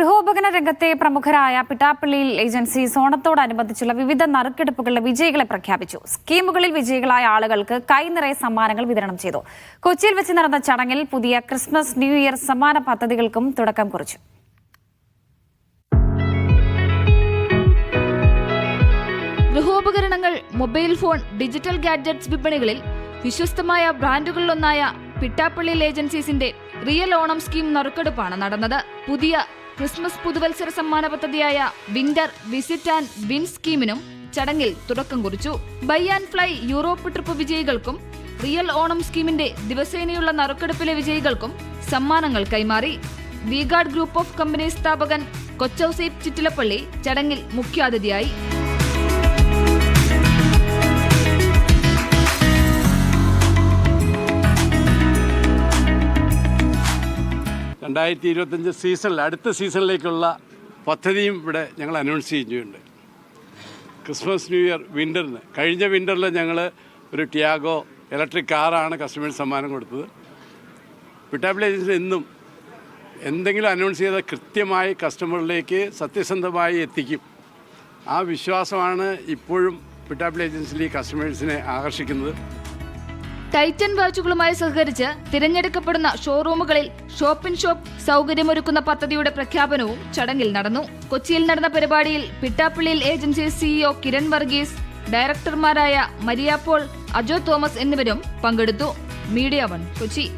ഗൃഹോപകരണ രംഗത്തെ പ്രമുഖരായ പിട്ടാപ്പള്ളിയിൽ ഏജൻസി സോണത്തോടനുബന്ധിച്ചുള്ള വിവിധ നറുക്കെടുപ്പുകളുടെ വിജയികളെ പ്രഖ്യാപിച്ചു. സ്കീമുകളിൽ വിജയികളായ ആളുകൾക്ക് കൈനിറയെ സമ്മാനങ്ങൾ വിതരണം ചെയ്തു. കൊച്ചിയിൽ വെച്ച് നടന്ന ചടങ്ങിൽ പുതിയ ക്രിസ്മസ് ന്യൂ ഇയർ സമ്മാന പദ്ധതികൾക്കും തുടക്കം കുറിച്ചു. ഗൃഹോപകരണങ്ങൾ മൊബൈൽ ഫോൺ ഡിജിറ്റൽ ഗാഡ്ജറ്റ്സ് വിപണികളിൽ വിശ്വസ്തമായ ബ്രാൻഡുകളിലൊന്നായ പിട്ടാപ്പള്ളിയിൽ ഏജൻസീസിന്റെ റിയൽ ഓണം സ്കീം നറുക്കെടുപ്പാണ് നടന്നത്. പുതിയ ക്രിസ്മസ് പുതുവത്സര സമ്മാന പദ്ധതിയായ വിന്റർ വിസിറ്റ് ആൻഡ് വിൻ സ്കീമിനും ചടങ്ങിൽ തുടക്കം കുറിച്ചു. Buy and fly Europe trip വിജയികൾക്കും real Onam സ്കീമിന്റെ ദിവസേനയുള്ള നറുക്കെടുപ്പിലെ വിജയികൾക്കും സമ്മാനങ്ങൾ കൈമാറി. വിഗാർഡ് ഗ്രൂപ്പ് ഓഫ് കമ്പനി സ്ഥാപകൻ കൊച്ചൌസൈബ് ചിറ്റിലപ്പള്ളി ചടങ്ങിൽ മുഖ്യാതിഥിയായി. രണ്ടായിരത്തി ഇരുപത്തഞ്ച് സീസണിൽ അടുത്ത സീസണിലേക്കുള്ള പദ്ധതിയും ഇവിടെ ഞങ്ങൾ അനൗൺസ് ചെയ്യുന്നുണ്ട് ക്രിസ്മസ് ന്യൂ ഇയർ വിന്ററിന്. കഴിഞ്ഞ വിന്ററിൽ ഞങ്ങൾ ഒരു ടിയാഗോ ഇലക്ട്രിക് കാറാണ് കസ്റ്റമേഴ്സ് സമ്മാനം കൊടുത്തത്. വിട്ടാപ്പിൾ ഏജൻസി എന്നും എന്തെങ്കിലും അനൗൺസ് ചെയ്താൽ കൃത്യമായി കസ്റ്റമറിലേക്ക് സത്യസന്ധമായി എത്തിക്കും. ആ വിശ്വാസമാണ് ഇപ്പോഴും വിട്ടാപ്പിൾ ഏജൻസിയിൽ കസ്റ്റമേഴ്സിനെ ആകർഷിക്കുന്നത്. ടൈറ്റൻ വാച്ചുകളുമായി സഹകരിച്ച് തിരഞ്ഞെടുക്കപ്പെടുന്ന ഷോറൂമുകളിൽ ഷോപ്പ് ഇൻ ഷോപ്പ് സൗകര്യമൊരുക്കുന്ന പദ്ധതിയുടെ പ്രഖ്യാപനവും ചടങ്ങിൽ നടന്നു. കൊച്ചിയിൽ നടന്ന പരിപാടിയിൽ പിട്ടാപ്പള്ളിയിൽ ഏജൻസി സിഇഒ കിരൺ വർഗീസ് ഡയറക്ടർമാരായ മരിയ പോൾ അജോ തോമസ് എന്നിവരും പങ്കെടുത്തു. Media one Kochi.